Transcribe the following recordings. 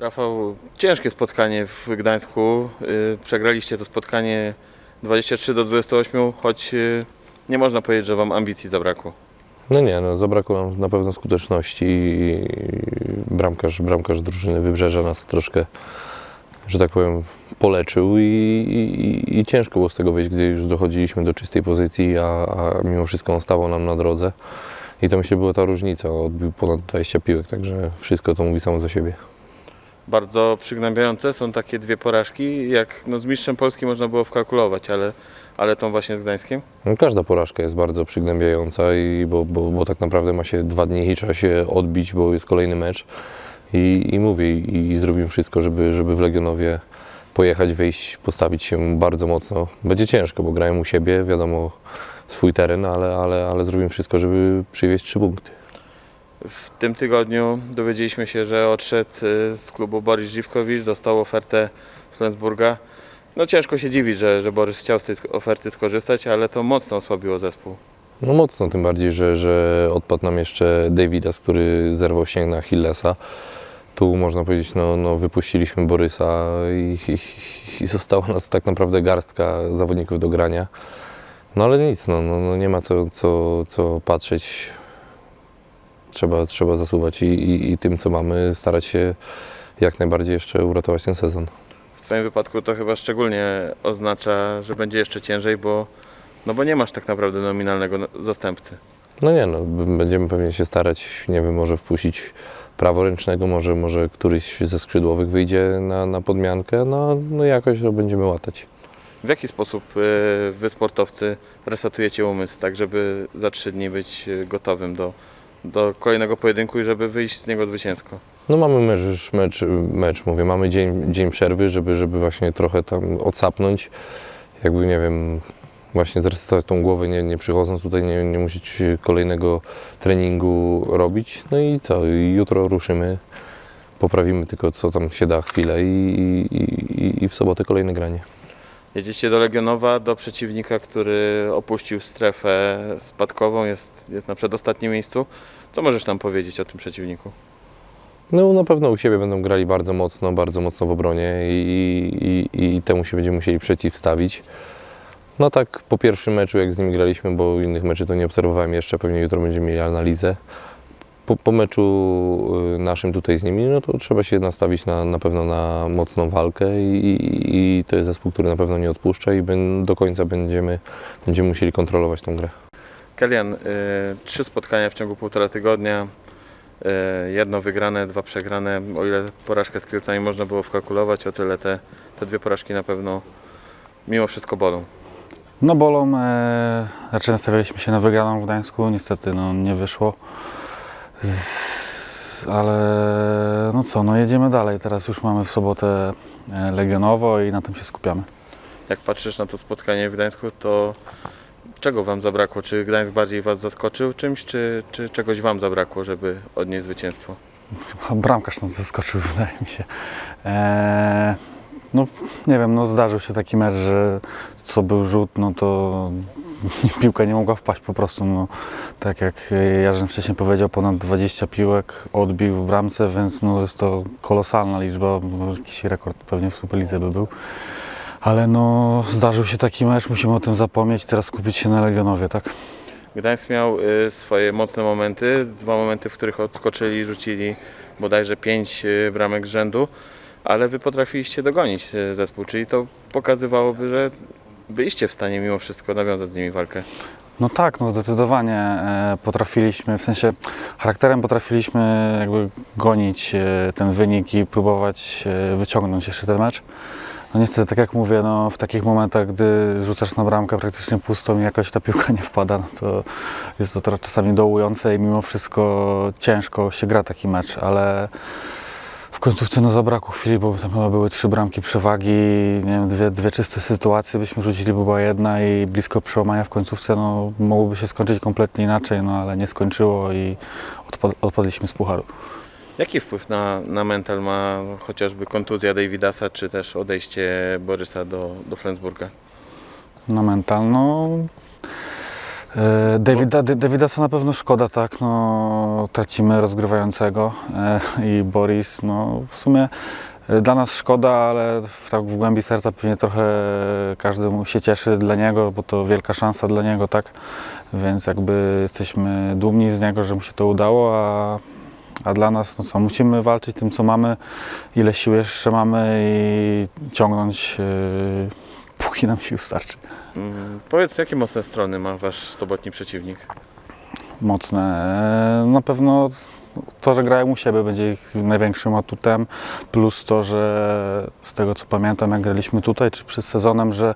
Rafał, ciężkie spotkanie w Gdańsku. Y, Przegraliście to spotkanie 23 do 28, choć y, nie można powiedzieć, że Wam ambicji zabrakło. No nie, no zabrakło nam na pewno skuteczności i bramkarz, bramkarz drużyny Wybrzeża nas troszkę, że tak powiem, poleczył i, i, i ciężko było z tego wyjść, gdy już dochodziliśmy do czystej pozycji, a, a mimo wszystko on stawał nam na drodze. I to myślę była ta różnica, odbił ponad 20 piłek, także wszystko to mówi samo za siebie. Bardzo przygnębiające są takie dwie porażki. Jak no, z mistrzem Polski można było wkalkulować, ale, ale tą właśnie z Gdańskiem. No, każda porażka jest bardzo przygnębiająca, i bo, bo, bo tak naprawdę ma się dwa dni i trzeba się odbić, bo jest kolejny mecz. I, i mówię, i, i zrobimy wszystko, żeby, żeby w Legionowie pojechać, wyjść, postawić się bardzo mocno. Będzie ciężko, bo grają u siebie, wiadomo, swój teren, ale, ale, ale zrobimy wszystko, żeby przywieźć trzy punkty. W tym tygodniu dowiedzieliśmy się, że odszedł y, z klubu Borys Dziwkowicz, dostał ofertę z Flensburga. No ciężko się dziwić, że, że Borys chciał z tej oferty skorzystać, ale to mocno osłabiło zespół. No mocno, tym bardziej, że, że odpadł nam jeszcze Davidas, który zerwał ścięgna Achillesa. Tu można powiedzieć, no, no wypuściliśmy Borysa i, i, i została nas tak naprawdę garstka zawodników do grania. No ale nic, no, no, no nie ma co, co, co patrzeć. Trzeba, trzeba zasuwać i, i, i tym, co mamy, starać się jak najbardziej jeszcze uratować ten sezon. W Twoim wypadku to chyba szczególnie oznacza, że będzie jeszcze ciężej, bo, no bo nie masz tak naprawdę nominalnego no- zastępcy. No nie no, będziemy pewnie się starać, nie wiem, może wpuścić praworęcznego, może, może któryś ze skrzydłowych wyjdzie na, na podmiankę, no, no jakoś to będziemy łatać. W jaki sposób y, Wy sportowcy resetujecie umysł, tak żeby za trzy dni być gotowym do, do kolejnego pojedynku i żeby wyjść z niego zwycięsko? No mamy mecz, już mecz, mecz mówię, mamy dzień, dzień przerwy, żeby, żeby właśnie trochę tam odsapnąć, jakby nie wiem, właśnie zresetować tą głowę, nie, nie przychodząc tutaj, nie, nie musieć kolejnego treningu robić. No i co, jutro ruszymy, poprawimy tylko co tam się da chwilę i, i, i, i w sobotę kolejne granie. Jedziecie do Legionowa, do przeciwnika, który opuścił strefę spadkową, jest, jest na przedostatnim miejscu. Co możesz nam powiedzieć o tym przeciwniku? No na pewno u siebie będą grali bardzo mocno, bardzo mocno w obronie i, i, i temu się będziemy musieli przeciwstawić. No tak po pierwszym meczu jak z nimi graliśmy, bo innych meczy to nie obserwowałem jeszcze, pewnie jutro będziemy mieli analizę. Po, po meczu y, naszym tutaj z nimi, no to trzeba się nastawić na, na pewno na mocną walkę i, i, i to jest zespół, który na pewno nie odpuszcza i ben, do końca będziemy, będziemy musieli kontrolować tą grę. Kelian, y, trzy spotkania w ciągu półtora tygodnia, y, jedno wygrane, dwa przegrane. O ile porażkę z Kielcami można było wkalkulować, o tyle te, te dwie porażki na pewno mimo wszystko bolą. No bolą, e, raczej nastawialiśmy się na wygraną w Gdańsku, niestety no, nie wyszło. Ale no co, no jedziemy dalej. Teraz już mamy w sobotę e, Legionowo i na tym się skupiamy. Jak patrzysz na to spotkanie w Gdańsku, to czego Wam zabrakło? Czy Gdańsk bardziej Was zaskoczył czymś, czy, czy czegoś Wam zabrakło, żeby odnieść zwycięstwo? Chyba bramkarz nas zaskoczył, wydaje mi się. E, no nie wiem, no zdarzył się taki mecz, że co był rzut, no to piłka nie mogła wpaść po prostu. No, tak jak Jarzyn wcześniej powiedział, ponad 20 piłek odbił w bramce, więc no jest to kolosalna liczba, jakiś rekord pewnie w Superlidze by był. Ale no zdarzył się taki mecz, musimy o tym zapomnieć, teraz skupić się na Legionowie, tak? Gdańsk miał y, swoje mocne momenty, dwa momenty, w których odskoczyli rzucili bodajże pięć y, bramek z rzędu, ale wy potrafiliście dogonić zespół, czyli to pokazywałoby, że byliście w stanie mimo wszystko nawiązać z nimi walkę. No tak, no zdecydowanie e, potrafiliśmy, w sensie charakterem potrafiliśmy jakby gonić e, ten wynik i próbować e, wyciągnąć jeszcze ten mecz. No niestety, tak jak mówię, no w takich momentach, gdy rzucasz na bramkę praktycznie pustą i jakoś ta piłka nie wpada, no to jest to czasami dołujące i mimo wszystko ciężko się gra taki mecz, ale w końcówce no zabrakło chwili, bo tam chyba były trzy bramki przewagi, nie wiem, dwie, dwie czyste sytuacje byśmy rzucili, bo była jedna i blisko przełamania w końcówce, no mogłoby się skończyć kompletnie inaczej, no ale nie skończyło i odpad, odpadliśmy z pucharu. Jaki wpływ na, na mental ma chociażby kontuzja Davidasa, czy też odejście Borysa do, do Flensburga? Na mental, no Davida, Da- Davidasa na pewno szkoda, tak, no tracimy rozgrywającego e, i Boris, no w sumie e, dla nas szkoda, ale w, tak w głębi serca pewnie trochę każdy mu się cieszy dla niego, bo to wielka szansa dla niego, tak, więc jakby jesteśmy dumni z niego, że mu się to udało, a, a dla nas, no co, musimy walczyć tym, co mamy, ile sił jeszcze mamy i ciągnąć, e, póki nam sił starczy. Mm, Powiedz, jakie mocne strony ma wasz sobotni przeciwnik? mocne. E, Na pewno to, że grają u siebie będzie ich największym atutem, plus to, że z tego co pamiętam, jak graliśmy tutaj, czy przed sezonem, że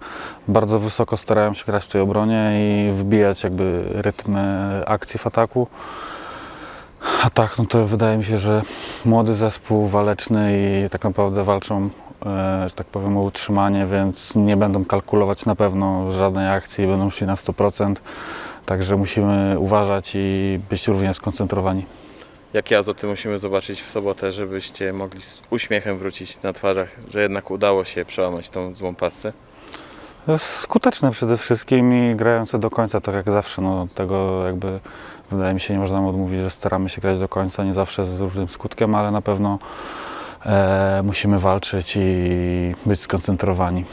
bardzo wysoko starają się grać w tej obronie i wbijać jakby rytm e, akcji w ataku. A tak, no to wydaje mi się, że młody zespół waleczny i tak naprawdę walczą, że tak powiem, o utrzymanie, więc nie będą kalkulować na pewno żadnej akcji, będą szli na 100%. Także musimy uważać i być również skoncentrowani. Jakie azoty musimy zobaczyć w sobotę, żebyście mogli z uśmiechem wrócić na twarzach, że jednak udało się przełamać tą złą pasę? Skuteczne przede wszystkim i grające do końca, tak jak zawsze. No, tego jakby wydaje mi się nie można odmówić, że staramy się grać do końca, nie zawsze z różnym skutkiem, ale na pewno e, musimy walczyć i być skoncentrowani.